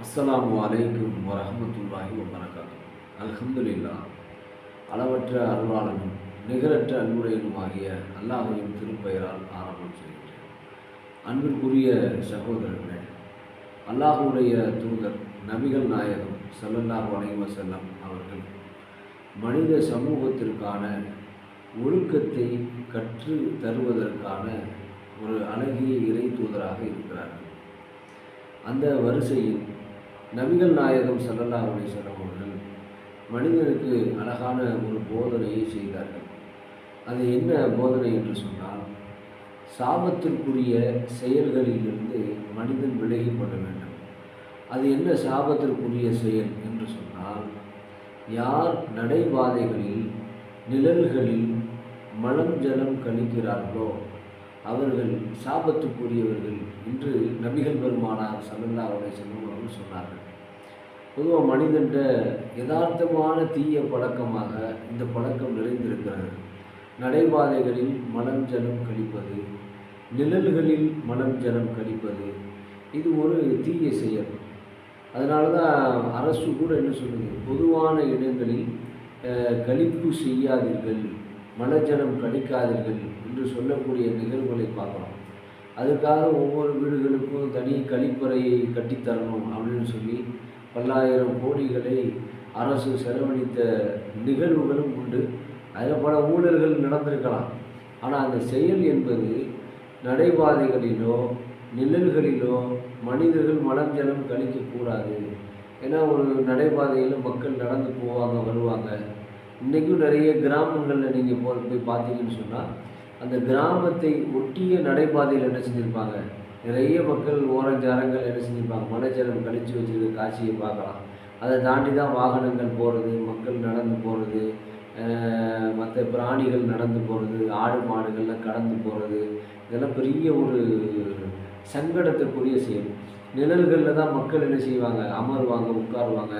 அஸ்லாம் வலைக்கும் வரமத்துல்லாஹி வபரகாத்து அல்ஹம்துலில்லா அளவற்ற அருளாளனும் நிகரற்ற அன்புடையனுமாகிய அல்லாஹையும் திருப்பெயரால் ஆரம்பம் செய்கின்றேன். அன்பிற்குரிய சகோதரர்களே அல்லாஹுடைய தூதர் நபிகள் நாயகம் ஸல்லல்லாஹு அலைவ செல்லம் அவர்கள் மனித சமூகத்திற்கான ஒழுக்கத்தை கற்று தருவதற்கான ஒரு அழகிய இறை தூதராக இருக்கிறார்கள். அந்த வரிசையில் நபிகள் நாயகம் ஸல்லல்லாஹு அலைஹி அவர்கள் மனிதனுக்கு அழகான ஒரு போதனையை செய்தார்கள். அது என்ன போதனை என்று சொன்னால் சாபத்திற்குரிய செயல்களிலிருந்து மனிதன் விலகிப்பட வேண்டும். அது என்ன சாபத்திற்குரிய செயல் என்று சொன்னால் யார் நடைபாதைகளில் நிழல்களில் மலம் ஜலம் கழிக்கிறார்களோ அவர்கள் சாபத்துக்குரியவர்கள் நபிகள் பெருமானார் சல்லல்லா அவரை செல்வம் சொன்னார்கள். பொதுவாக மனிதன்ட்ட யதார்த்தமான தீய பழக்கமாக இந்த பழக்கம் நிறைந்திருக்கிறது. நடைபாதைகளில் மலம் ஜலம் கழிப்பது நிழல்களில் மலம் ஜலம் கழிப்பது இது ஒரு தீய செயல். அதனால தான் அரசு கூட என்ன சொல்லுது? பொதுவான இடங்களில் கழிப்பு செய்யாதீர்கள் மலஜலம் கழிக்காதீர்கள் என்று சொல்லக்கூடிய நிகழ்வுகளை பார்க்கலாம். அதுக்காக ஒவ்வொரு வீடுகளுக்கும் தனி கழிப்பறையை கட்டித்தரணும் அப்படின்னு சொல்லி பல்லாயிரம் கோடிகளை அரசு செலவழித்த நிகழ்வுகளும் உண்டு. அதில் பல ஊழல்கள் நடந்திருக்கலாம். ஆனால் அந்த செயல் என்பது நடைபாதைகளிலோ நிழல்களிலோ மனிதர்கள் மலம் ஜலம் கழிக்கக்கூடாது ஏன்னா ஒரு நடைபாதையில் மக்கள் நடந்து போவாங்க வருவாங்க. இன்றைக்கும் நிறைய கிராமங்களில் நீங்கள் போ போய் பார்த்தீங்கன்னு சொன்னால் அந்த கிராமத்தை ஒட்டிய நடைபாதையில் என்ன செஞ்சுருப்பாங்க? நிறைய மக்கள் ஓரஞ்சாரங்கள் என்ன செஞ்சுருப்பாங்க? மலைச்சரம் கழிச்சு வச்சுருக்க காட்சியை பார்க்கலாம். அதை தாண்டி தான் வாகனங்கள் போகிறது மக்கள் நடந்து போகிறது மற்ற பிராணிகள் நடந்து போகிறது ஆடு மாடுகள்லாம் கடந்து போகிறது இதெல்லாம் பெரிய ஒரு சங்கடத்துக்குரிய செயல். நிழல்களில் தான் மக்கள் என்ன செய்வாங்க? அமருவாங்க உட்காருவாங்க.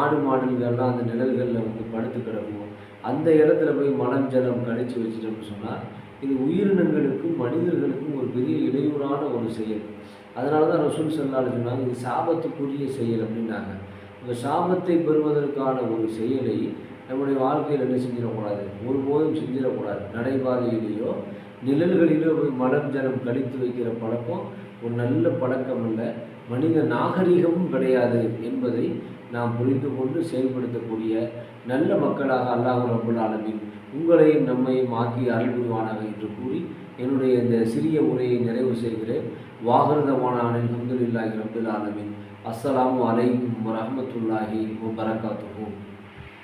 ஆடு மாடுகள்லாம் அந்த நிழல்களில் வந்து படுத்து கிடக்கும். அந்த இடத்துல போய் மலம் ஜலம் கழிச்சு வச்சுட்டோம்னு சொன்னால் இது உயிரினங்களுக்கும் மனிதர்களுக்கும் ஒரு பெரிய இடையூறான ஒரு செயல். அதனால தான் ரசூல் சொல்லான்னு சொன்னாங்க இது சாபத்துக்குரிய செயல் அப்படின்னாங்க. இந்த சாபத்தை பெறுவதற்கான ஒரு செயலை நம்முடைய வாழ்க்கையில் என்ன செஞ்சிடக்கூடாது? ஒருபோதும் செஞ்சிடக்கூடாது. நடைபாதையிலேயோ நிழல்களிலோ போய் மலம் ஜலம் கழித்து வைக்கிற பழக்கம் ஒரு நல்ல பழக்கம் அல்ல. மனித நாகரிகமும் கிடையாது என்பதை நாம் புரிந்து கொண்டு செயல்படுத்தக்கூடிய நல்ல மக்களாக அல்லாஹ் ரபுல் உங்களையும் நம்மையும் ஆக்கி அருள்புரிவானாக என்று கூறி என்னுடைய இந்த சிறிய உரையை நிறைவு செய்கிறேன். வாகரதமான அஹமதுல்லாஹி ரபில் ஆலமீன். அஸ்ஸலாமு அலைக்கும் வரமத்துல்லாஹி வபரகாத்துஹு.